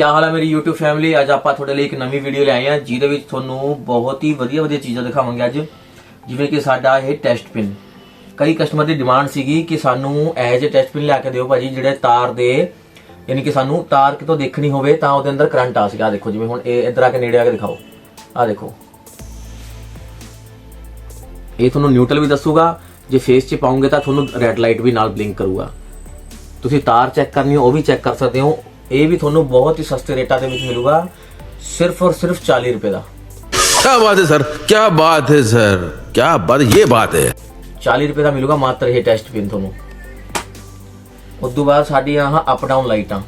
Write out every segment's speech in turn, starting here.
ਕਿਆ ਹਾਲ ਹੈ ਮੇਰੀ YouTube ਫੈਮਿਲੀ ਅੱਜ ਆਪਾਂ ਤੁਹਾਡੇ ਲਈ ਇੱਕ ਨਵੀਂ ਵੀਡੀਓ ਲੈ ਆਏ ਹਾਂ, ਜਿਹਦੇ ਵਿੱਚ ਤੁਹਾਨੂੰ ਬਹੁਤ ਹੀ ਵਧੀਆ ਵਧੀਆ ਚੀਜ਼ਾਂ ਦਿਖਾਵਾਂਗੇ ਅੱਜ। ਜਿਵੇਂ ਕਿ ਸਾਡਾ ਇਹ ਟੈਸਟ ਪਿਨ ਕਈ ਕਸਟਮਰ ਦੀ ਡਿਮਾਂਡ ਸੀਗੀ ਕਿ ਸਾਨੂੰ ਐਜ ਟੈਸਟ ਪਿਨ ਲਿਆ ਕੇ ਦਿਓ ਭਾਜੀ, ਜਿਹੜੇ ਤਾਰ ਦੇ, ਯਾਨੀ ਕਿ ਸਾਨੂੰ ਤਾਰ ਕਿਤੋਂ ਦੇਖਣੀ ਹੋਵੇ ਤਾਂ ਉਹਦੇ ਅੰਦਰ ਕਰੰਟ ਆ ਸਕੇ ਆ ਦੇਖੋ, ਜਿਵੇਂ ਹੁਣ ਇਹ ਇੱਧਰ ਆ ਕੇ ਨੇੜੇ ਆ ਕੇ ਦਿਖਾਓ। ਆ ਦੇਖੋ। ਇਹ ਤੁਹਾਨੂੰ ਨਿਊਟਰਲ ਵੀ ਦੱਸੂਗਾ। ਜੇ ਫੇਸ 'ਚ ਪਾਉਂਗੇ ਤਾਂ ਤੁਹਾਨੂੰ ਰੈੱਡ ਲਾਈਟ ਵੀ ਨਾਲ ਬਲਿੰਕ ਕਰੂਗਾ। ਤੁਸੀਂ ਤਾਰ ਚੈੱਕ ਕਰਨੀ ਹੋ, ਉਹ ਵੀ ਚੈੱਕ ਕਰ ਸਕਦੇ ਹੋ। ਇਹ ਵੀ ਤੁਹਾਨੂੰ ਬਹੁਤ ਹੀ ਸਸਤੇ ਰੇਟਾਂ ਦੇ ਵਿੱਚ ਮਿਲੂਗਾ ਸਿਰਫ ਔਰ ਸਿਰਫ 40 ਰੁਪਏ ਦਾ। ਕੀ ਬਾਤ ਹੈ ਸਰ ਕੀ ਬਾਤ ਹੈ ਸਰ ਕੀ ਬਾਤ ਇਹ ਬਾਤ ਹੈ। 40 ਰੁਪਏ ਦਾ ਮਿਲੂਗਾ ਮਾਤਰ ਇਹ ਟੈਸਟ ਪਿੰਨ ਤੁਹਾਨੂੰ। ਉਸ ਤੋਂ ਬਾਅਦ ਸਾਡੀਆਂ ਆਹ ਅਪ ਡਾਊਨ ਲਾਈਟਾਂ।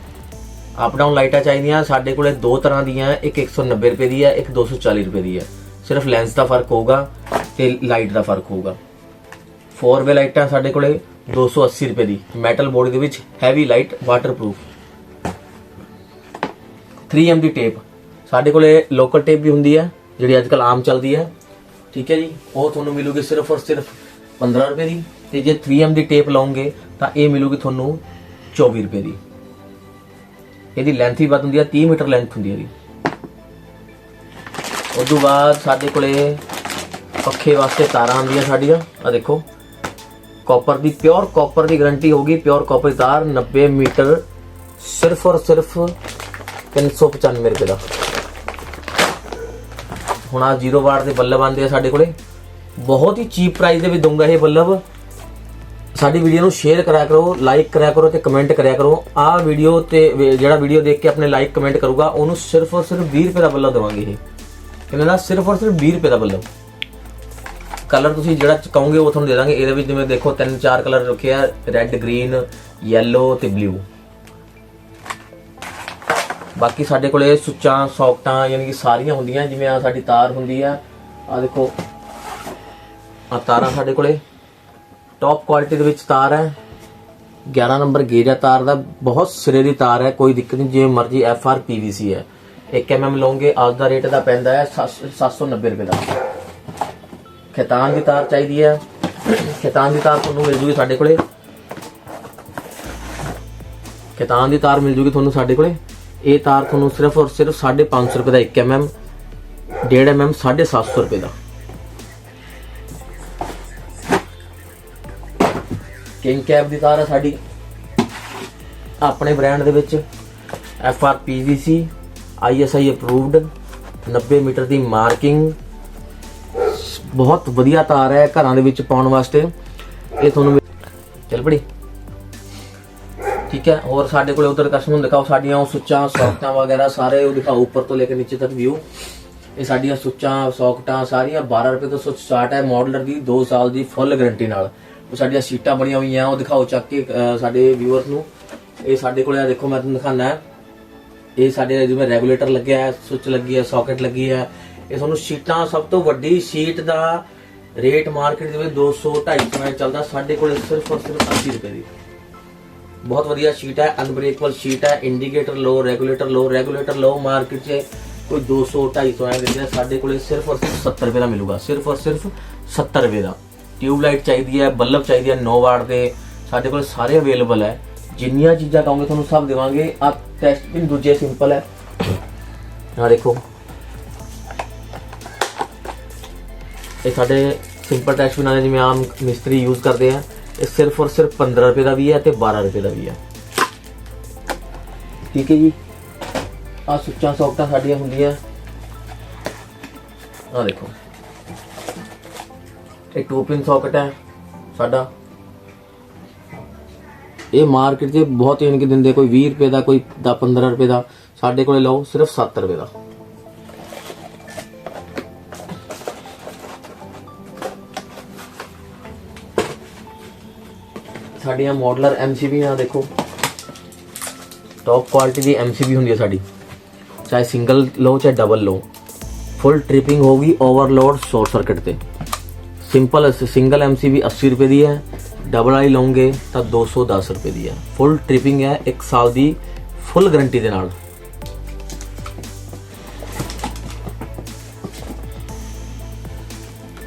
ਅਪ ਡਾਊਨ ਲਾਈਟਾਂ ਚਾਹੀਦੀਆਂ ਸਾਡੇ ਕੋਲੇ ਦੋ ਤਰ੍ਹਾਂ ਦੀਆਂ ਇੱਕ 190 ਰੁਪਏ ਦੀ ਹੈ ਇੱਕ 240 ਰੁਪਏ ਦੀ ਹੈ। ਸਿਰਫ ਲੈਂਸ ਦਾ ਫ਼ਰਕ ਹੋਊਗਾ ਤੇ ਲਾਈਟ ਦਾ ਫ਼ਰਕ ਹੋਊਗਾ। ਫੋਰ ਵੇ ਲਾਈਟਾਂ ਸਾਡੇ ਕੋਲੇ 280 ਰੁਪਏ ਦੀ। ਮੈਟਲ ਬੋਡੀ ਦੇ ਵਿੱਚ ਹੈਵੀ ਲਾਈਟ ਵਾਟਰਪ੍ਰੂਫ 3M ਦੀ ਟੇਪ ਸਾਡੇ ਕੋਲੇ ਲੋਕਲ ਟੇਪ ਵੀ ਹੁੰਦੀ ਹੈ, ਜਿਹੜੀ ਅੱਜ ਕੱਲ ਆਮ ਚੱਲਦੀ ਹੈ। ਠੀਕ ਹੈ ਜੀ? ਉਹ ਤੁਹਾਨੂੰ ਮਿਲੂਗੀ ਸਿਰਫ ਔਰ ਸਿਰਫ 15 ਰੁਪਏ ਦੀ। ਤੇ ਜੇ 3M ਦੀ ਟੇਪ ਲਾਉਂਗੇ, ਤਾਂ ਇਹ ਮਿਲੂਗੀ ਤੁਹਾਨੂੰ 24 ਰੁਪਏ ਦੀ। ਇਹਦੀ ਲੈਂਥ ਵੀ ਵੱਧ ਹੁੰਦੀ ਹੈ 30 ਮੀਟਰ ਲੈਂਥ ਹੁੰਦੀ ਹੈ ਜੀ ਉਸ ਤੋਂ ਬਾਅਦ ਸਾਡੇ ਕੋਲੇ ਪੱਖੇ ਵਾਸਤੇ ਤਾਰਾਂ ਆਉਂਦੀਆਂ ਸਾਡੀਆਂ। ਆ ਦੇਖੋ। ਕਾਪਰ ਦੀ ਪਿਓਰ ਕਾਪਰ ਦੀ ਗਾਰੰਟੀ ਹੋਗੀ ਪਿਓਰ ਕਾਪਰ ਦੀ ਤਾਰ 90 ਮੀਟਰ ਸਿਰਫ ਔਰ ਸਿਰਫ 395 ਰੁਪਏ ਦਾ। ਹੁਣ ਆ 0 ਵਾਟ ਦੇ ਬੱਲਬ ਆਉਂਦੇ ਆ ਸਾਡੇ ਕੋਲੇ। ਬਹੁਤ ਹੀ ਚੀਪ ਪ੍ਰਾਈਸ ਦੇ ਵਿੱਚ ਦਊਂਗਾ ਇਹ ਬੱਲਬ। ਸਾਡੀ ਵੀਡੀਓ ਨੂੰ ਸ਼ੇਅਰ ਕਰਿਆ ਕਰੋ ਲਾਈਕ ਕਰਿਆ ਕਰੋ ਤੇ ਕਮੈਂਟ ਕਰਿਆ ਕਰੋ। ਆਹ ਵੀਡੀਓ ਤੇ ਜਿਹੜਾ ਵੀਡੀਓ ਦੇਖ ਕੇ ਆਪਣੇ ਲਾਈਕ ਕਮੈਂਟ ਕਰੂਗਾ, ਉਹਨੂੰ ਸਿਰਫ ਔਰ ਸਿਰਫ 20 ਰੁਪਏ ਦਾ ਬੱਲਬ ਦੇਵਾਂਗੇ ਇਹ। ਕਿੰਨੇ ਦਾ ਸਿਰਫ ਔਰ ਸਿਰਫ 20 ਰੁਪਏ ਦਾ ਬੱਲਬ। ਕਲਰ ਤੁਸੀਂ ਜਿਹੜਾ ਚਕਾਉਂਗੇ ਉਹ ਤੁਹਾਨੂੰ ਦੇ ਦਾਂਗੇ। ਇਹਦੇ ਵਿੱਚ ਜਿਵੇਂ ਦੇਖੋ ਤਿੰਨ ਚਾਰ ਕਲਰ ਰੱਖੇ ਆ ਰੈੱਡ ਗ੍ਰੀਨ ਯੈਲੋ ਤੇ ਬਲੂ ਬਾਕੀ ਸਾਡੇ ਕੋਲੇ ਸੁੱਚਾਂ ਸੌਕਟਾਂ ਯਾਨੀ ਕਿ ਸਾਰੀਆਂ ਹੁੰਦੀਆਂ, ਜਿਵੇਂ ਆ ਸਾਡੀ ਤਾਰ ਹੁੰਦੀ ਆ ਆ ਦੇਖੋ ਆ ਤਾਰਾਂ ਸਾਡੇ ਕੋਲੇ। ਟੌਪ ਕੁਆਲਿਟੀ ਦੇ ਵਿੱਚ ਤਾਰ ਹੈ। 11 ਨੰਬਰ ਗੇਜ ਹੈ ਤਾਰ ਦਾ। ਬਹੁਤ ਸਿਰੇ ਦੀ ਤਾਰ ਹੈ, ਕੋਈ ਦਿੱਕਤ ਨਹੀਂ, ਜਿਵੇਂ ਮਰਜ਼ੀ ਐਫ ਆਰ ਪੀਵੀਸੀ ਹੈ। 1 mm ਲਓਗੇ ਅੱਜ ਦਾ ਰੇਟ ਦਾ ਪੈਂਦਾ ਹੈ 790 ਰੁਪਏ ਦਾ। ਖੇਤਾਨ ਦੀ ਤਾਰ ਚਾਹੀਦੀ ਹੈ। ਖੇਤਾਨ ਦੀ ਤਾਰ ਤੁਹਾਨੂੰ ਮਿਲ ਜੂਗੀ ਸਾਡੇ ਕੋਲੇ। ਖੇਤਾਨ ਦੀ ਤਾਰ ਮਿਲ ਜੂਗੀ ਤੁਹਾਨੂੰ ਸਾਡੇ ਕੋਲੇ। ਇਹ ਤਾਰ ਤੁਹਾਨੂੰ ਸਿਰਫ ਔਰ ਸਿਰਫ 550 ਰੁਪਏ ਦਾ 1 mm 1.5 mm 750 ਰੁਪਏ ਦਾ। ਕਿੰਗ ਕੈਬ ਦੀ ਤਾਰ ਹੈ ਸਾਡੀ। ਆਪਣੇ ਬ੍ਰਾਂਡ ਦੇ ਵਿੱਚ F R PVC ISI approved 90 metre ਦੀ ਮਾਰਕਿੰਗ। ਬਹੁਤ ਵਧੀਆ ਤਾਰ ਹੈ ਘਰਾਂ ਦੇ ਵਿੱਚ ਪਾਉਣ ਵਾਸਤੇ। ਇਹ ਤੁਹਾਨੂੰ ਚੱਲ ਪੜੀ। ਠੀਕ ਹੈ? ਹੋਰ ਸਾਡੇ ਕੋਲੇ ਉਧਰ ਕਸਟਮਰ ਨੂੰ ਦਿਖਾਓ, ਸਾਡੀਆਂ ਉਹ ਸੁੱਚਾਂ, ਸੌਕਟਾਂ ਵਗੈਰਾ ਸਾਰੇ ਉਹ ਦਿਖਾਓ, ਉੱਪਰ ਤੋਂ ਲੈ ਕੇ ਨੀਚੇ ਤੱਕ ਵਿਊ ਇਹ ਸਾਡੀਆਂ ਸੁੱਚਾਂ, ਸੌਕਟਾਂ ਸਾਰੀਆਂ 12 ਰੁਪਏ ਤੋਂ ਸੁੱਚ ਸਟਾਰਟ ਹੈ ਮਾਡਲਰ ਦੀ 2 ਸਾਲ ਦੀ ਫੁੱਲ ਗਾਰੰਟੀ ਨਾਲ। ਉਹ ਸਾਡੀਆਂ ਸੀਟਾਂ ਬਣੀਆਂ ਹੋਈਆਂ, ਉਹ ਦਿਖਾਓ ਚੱਕ ਕੇ ਸਾਡੇ ਵਿਊਅਰਸ ਨੂੰ। ਇਹ ਸਾਡੇ ਕੋਲੇ ਆ ਦੇਖੋ, ਮੈਂ ਤੁਹਾਨੂੰ ਦਿਖਾਣਾ ਹੈ। ਇਹ ਸਾਡੇ ਜਿਵੇਂ ਰੈਗੂਲੇਟਰ ਲੱਗਿਆ ਹੈ, ਸੁੱਚ ਲੱਗੀ ਹੈ ਸਾਕਟ ਲੱਗੀ ਹੈ। ਇਹ ਤੁਹਾਨੂੰ ਸ਼ੀਟਾਂ ਸਭ ਤੋਂ ਵੱਡੀ ਸ਼ੀਟ ਦਾ ਰੇਟ ਮਾਰਕੀਟ ਦੇ ਵਿੱਚ 200 250 ਵਿੱਚ ਚੱਲਦਾ ਸਾਡੇ ਕੋਲ ਸਿਰਫ ਔਰ ਸਿਰਫ 80 ਰੁਪਏ ਦੀ। ਬਹੁਤ ਵਧੀਆ ਸ਼ੀਟ ਹੈ ਅਨਬ੍ਰੇਕੇਬਲ ਸ਼ੀਟ ਹੈ ਇੰਡੀਕੇਟਰ ਲੋ ਰੈਗੂਲੇਟਰ ਲੋ ਰੈਗੂਲੇਟਰ ਲੋ ਮਾਰਕੀਟ 'ਚ ਕੋਈ 200 250 ਐ ਦਿੰਦੇ ਆ ਸਾਡੇ ਕੋਲੇ ਸਿਰਫ ਔਰ ਸਿਰਫ 70 ਰੁਪਏ ਦਾ ਮਿਲੂਗਾ, ਸਿਰਫ ਔਰ ਸਿਰਫ 70 ਰੁਪਏ ਦਾ। ਟਿਊਬ ਲਾਈਟ ਚਾਹੀਦੀ ਹੈ, ਬੱਲਬ ਚਾਹੀਦੀ ਹੈ 9 ਵਾਟ ਦੇ, ਸਾਡੇ ਕੋਲ ਸਾਰੇ ਅਵੇਲੇਬਲ ਹੈ। ਜਿੰਨੀਆਂ ਚੀਜ਼ਾਂ ਕਹੋਗੇ ਤੁਹਾਨੂੰ ਸਭ ਦੇਵਾਂਗੇ, ਆ ਟੈਸਟ ਵੀ ਦੂਜੇ ਸਿੰਪਲ ਹੈ। ਆ ਦੇਖੋ। ਇਹ ਸਾਡੇ ਸਿੰਪਲ ਟੈਸਟ ਬਿਨਾਂ ਜਿਵੇਂ ਆਮ ਮਿਸਤਰੀ ਯੂਜ਼ ਕਰਦੇ ਆ। ਇਹ ਸਿਰਫ ਔਰ ਸਿਰਫ 15 ਰੁਪਏ ਦਾ ਵੀ ਹੈ ਤੇ 12 ਰੁਪਏ ਦਾ ਵੀ ਹੈ। ਠੀਕ ਹੈ ਜੀ? ਆ ਸੁੱਚਾਂ ਸੌਕਟਾਂ ਸਾਡੀਆਂ ਹੁੰਦੀਆਂ। ਆ ਦੇਖੋ। ਇਹ 2 ਪਿਨ ਸੌਕਟ ਹੈ ਸਾਡਾ। ਇਹ ਮਾਰਕੀਟ 'ਚ ਬਹੁਤ ਯਾਨੀ ਕਿ ਦਿੰਦੇ, ਕੋਈ 20 ਰੁਪਏ ਦਾ, ਕੋਈ 10 15 ਰੁਪਏ ਦਾ। ਸਾਡੇ ਕੋਲੇ ਲਓ, ਸਿਰਫ 7 ਰੁਪਏ ਦਾ। ਸਾਡੀਆਂ ਮਾਡਲਰ ਐਮਸੀਬੀ ਆ, ਦੇਖੋ। ਟੌਪ ਕੁਆਲਿਟੀ ਦੀ ਐਮਸੀਬੀ ਹੁੰਦੀ ਹੈ ਸਾਡੀ। ਚਾਹੇ ਸਿੰਗਲ ਲਓ, ਚਾਹੇ ਡਬਲ ਲਓ। ਫੁੱਲ ਟ੍ਰਿਪਿੰਗ ਹੋਗੀ ਓਵਰਲੋਡ ਸ਼ਾਰਟ ਸਰਕਟ ਤੇ। ਸਿੰਪਲ ਸਿੰਗਲ ਐਮਸੀਬੀ 80 ਰੁਪਏ ਦੀ ਹੈ। ਡਬਲ ਆਈ ਲਓਗੇ ਤਾਂ 210 ਰੁਪਏ ਦੀ ਹੈ। ਫੁੱਲ ਟ੍ਰਿਪਿੰਗ ਹੈ 1 ਸਾਲ ਦੀ ਫੁੱਲ ਗਾਰੰਟੀ ਦੇ ਨਾਲ।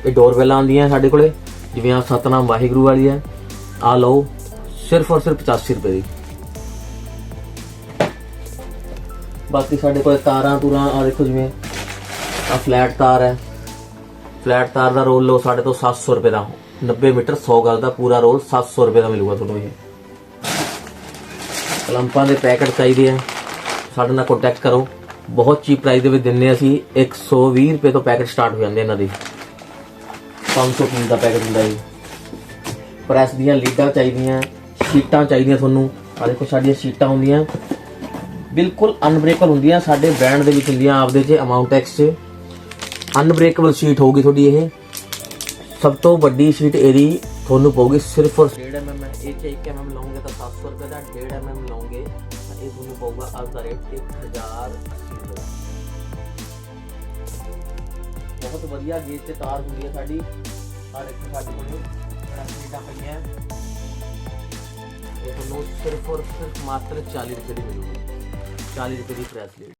ਇਹ ਡੋਰ ਡੋਰਬੈਲਾਂ ਆਉਂਦੀਆਂ ਸਾਡੇ ਕੋਲੇ। ਜਿਵੇਂ ਆ ਸਤਨਾਮ ਵਾਹਿਗੁਰੂ ਵਾਲੀ ਹੈ। ਆ ਲਓ, ਸਿਰਫ ਔਰ ਸਿਰਫ 85 ਰੁਪਏ ਦੀ। ਬਾਕੀ ਸਾਡੇ ਕੋਲ ਤਾਰਾਂ ਤੂਰਾਂ ਆ ਦੇਖੋ ਜਿਵੇਂ ਆ ਫਲੈਟ ਤਾਰ ਹੈ। ਫਲੈਟ ਤਾਰ ਦਾ ਰੋਲ ਲਓ, ਸਾਡੇ ਤੋਂ 700 ਰੁਪਏ ਦਾ। 90 ਮੀਟਰ 100 ਗਜ਼ ਦਾ ਪੂਰਾ ਰੋਲ 700 ਰੁਪਏ ਦਾ ਮਿਲੂਗਾ ਤੁਹਾਨੂੰ ਇਹ। ਕਲੰਪਾਂ ਦੇ ਪੈਕਟ ਚਾਹੀਦੇ ਆ। ਸਾਡੇ ਨਾਲ ਕੰਟੈਕਟ ਕਰੋ। ਬਹੁਤ ਚੀਪ ਪ੍ਰਾਈਸ ਦੇ ਵਿੱਚ ਦਿੰਨੇ ਅਸੀਂ 120 ਰੁਪਏ ਤੋਂ ਪੈਕਟ ਸਟਾਰਟ ਹੋ ਜਾਂਦੇ ਇਹਨਾਂ ਦੇ। 500 ਪੀਸ ਦਾ ਪੈਕਟ ਹੁੰਦਾ ਜੀ। ਪ੍ਰੈਸ ਦੀਆਂ ਲੀਡਾਂ ਚਾਹੀਦੀਆਂ, ਸ਼ੀਟਾਂ ਚਾਹੀਦੀਆਂ ਤੁਹਾਨੂੰ। ਆ ਦੇਖੋ, ਸਾਡੀਆਂ ਸ਼ੀਟਾਂ ਹੁੰਦੀਆਂ। ਬਿਲਕੁਲ ਅਨਬ੍ਰੇਕੇਬਲ ਹੁੰਦੀਆਂ, ਸਾਡੇ ਬ੍ਰਾਂਡ ਦੇ ਵਿੱਚ ਹੁੰਦੀਆਂ ਆਪਦੇ ਚ ਅਮਾਉਂਟ ਐਕਸ ਚ। ਅਨਬ੍ਰੇਕੇਬਲ ਸ਼ੀਟ ਹੋਊਗੀ ਤੁਹਾਡੀ ਇਹ। ਸਭ ਤੋਂ ਵੱਡੀ ਸ਼ੀਟ ਇਹਦੀ ਤੁਹਾਨੂੰ ਪਊਗੀ ਸਿਰਫ ਔਰ 1.5 mm ਇਹ ਚ 1 mm ਲਾਉਂਗੇ ਤਾਂ 700 ਰੁਪਏ ਦਾ 1.5 mm ਲਓਗੇ ਤਾਂ ਇਹ ਤੁਹਾਨੂੰ ਪਊਗਾ ਅੱਜ ਦਾ ਰੇਟ 1080 ਰੁਪਏ ਬਹੁਤ ਵਧੀਆ ਗੇਜ ਤੇ ਤਾਰ ਹੁੰਦੀ ਹੈ ਸਾਡੀ। ਆ ਦੇਖੋ ਸਾਡੇ ਕੋਲ। ਟ੍ਰਾਂਸਮਿਟਾਂ ਪਈਆਂ ਇਹ ਤੁਹਾਨੂੰ ਸਿਰਫ ਔਰ ਸਿਰਫ ਮਾਤਰ 40 ਰੁਪਏ ਦੀ ਮਿਲੂਗੀ। 40 ਰੁਪਏ ਦੀ ਪ੍ਰੈਸਲੇਟ